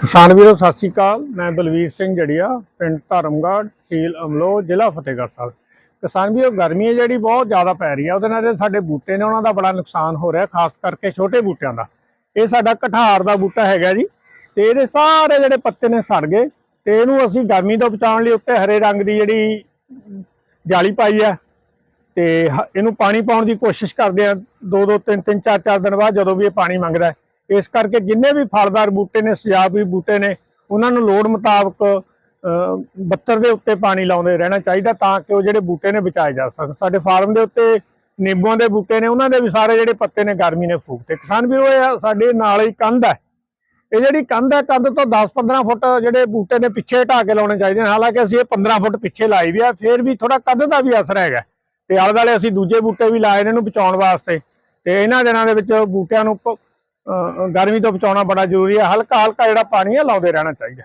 ਕਿਸਾਨ ਵੀਰੋ, ਸਤਿ ਸ਼੍ਰੀ ਅਕਾਲ। ਮੈਂ ਬਲਵੀਰ ਸਿੰਘ ਜੜੀਆ, ਪਿੰਡ ਧਰਮਗੜ੍ਹ ਤਹਿਸੀਲ ਅਮਲੋ, ਜ਼ਿਲ੍ਹਾ ਫਤਿਹਗੜ੍ਹ ਸਾਹਿਬ। ਕਿਸਾਨ ਵੀਰੋ, ਗਰਮੀ ਹੈ ਜਿਹੜੀ ਬਹੁਤ ਜ਼ਿਆਦਾ ਪੈ ਰਹੀ ਹੈ। ਉਹਦੇ ਨਾਲ ਸਾਡੇ ਬੂਟੇ ਨੇ ਉਹਨਾਂ ਦਾ ਬੜਾ ਨੁਕਸਾਨ ਹੋ ਰਿਹਾ, ਖਾਸ ਕਰਕੇ ਛੋਟੇ ਬੂਟਿਆਂ ਦਾ। ਇਹ ਸਾਡਾ ਕਠਾਰ ਦਾ ਬੂਟਾ ਹੈਗਾ ਜੀ। ਤੇ ਇਹਦੇ ਸਾਰੇ ਜਿਹੜੇ ਪੱਤੇ ਨੇ ਸੜ ਗਏ। ਤੇ ਇਹਨੂੰ ਅਸੀਂ ਗਰਮੀ ਤੋਂ ਬਚਾਉਣ ਲਈ ਉੱਤੇ ਹਰੇ ਰੰਗ ਦੀ ਜਿਹੜੀ ਜਾਲੀ ਪਾਈ ਹੈ। ਤੇ ਹ- ਇਹਨੂੰ ਪਾਣੀ ਪਾਉਣ ਦੀ ਕੋਸ਼ਿਸ਼ ਕਰਦੇ ਆ ਦੋ ਦੋ ਤਿੰਨ ਤਿੰਨ ਚਾਰ ਚਾਰ ਦਿਨ ਬਾਅਦ ਜਦੋਂ ਵੀ ਇਹ ਪਾਣੀ ਮੰਗਦਾ ਇਸ ਕਰਕੇ ਜਿੰਨੇ ਵੀ ਫਲਦਾਰ ਬੂਟੇ ਨੇ ਸਜਾਵੀ ਬੂਟੇ ਨੇ, ਉਹਨਾਂ ਨੂੰ ਲੋੜ ਮੁਤਾਬਕ ਬੱਤਰ ਦੇ ਉੱਤੇ ਪਾਣੀ ਲਾਉਂਦੇ ਰਹਿਣਾ ਚਾਹੀਦਾ ਤਾਂ ਕਿ ਉਹ ਜਿਹੜੇ ਬੂਟੇ ਨੇ ਬਚਾਏ ਜਾ ਸਕਣ। ਸਾਡੇ ਫਾਰਮ ਦੇ ਉੱਤੇ ਨਿੰਬੂਆਂ ਦੇ ਬੂਟੇ ਨੇ, ਉਹਨਾਂ ਦੇ ਵੀ ਸਾਰੇ ਜਿਹੜੇ ਪੱਤੇ ਨੇ ਗਰਮੀ ਨੇ ਫੂਕਤੇ। ਕਿਸਾਨ ਵੀਰੋ, ਇਹ ਸਾਡੇ ਨਾਲ ਹੀ ਕੰਧ ਹੈ। ਇਹ ਜਿਹੜੀ ਕੰਧ ਹੈ, ਕੰਧ ਤੋਂ 10-15 ਫੁੱਟ ਜਿਹੜੇ ਬੂਟੇ ਨੇ ਪਿੱਛੇ ਢਾ ਕੇ ਲਾਉਣੇ ਚਾਹੀਦੇ ਨੇ। ਹਾਲਾਂਕਿ ਅਸੀਂ ਇਹ 15 ਫੁੱਟ ਪਿੱਛੇ ਲਾਈ ਵੀ ਆ ਫਿਰ ਵੀ ਥੋੜਾ ਕੰਧ ਦਾ ਵੀ ਅਸਰ ਹੈਗਾ। ਤੇ ਆਲੇ ਦੁਆਲੇ ਅਸੀਂ ਦੂਜੇ ਬੂਟੇ ਵੀ ਲਾਏ ਨੇ ਇਹਨੂੰ ਬਚਾਉਣ ਵਾਸਤੇ। ਤੇ ਇਹਨਾਂ ਦਿਨਾਂ ਦੇ ਵਿੱਚ ਬੂਟਿਆਂ ਨੂੰ ਗਰਮੀ ਤੋਂ ਬਚਾਉਣਾ ਬੜਾ ਜ਼ਰੂਰੀ ਹੈ। ਹਲਕਾ ਹਲਕਾ ਜਿਹੜਾ ਪਾਣੀ ਹੈ ਲਾਉਂਦੇ ਰਹਿਣਾ ਚਾਹੀਦਾ।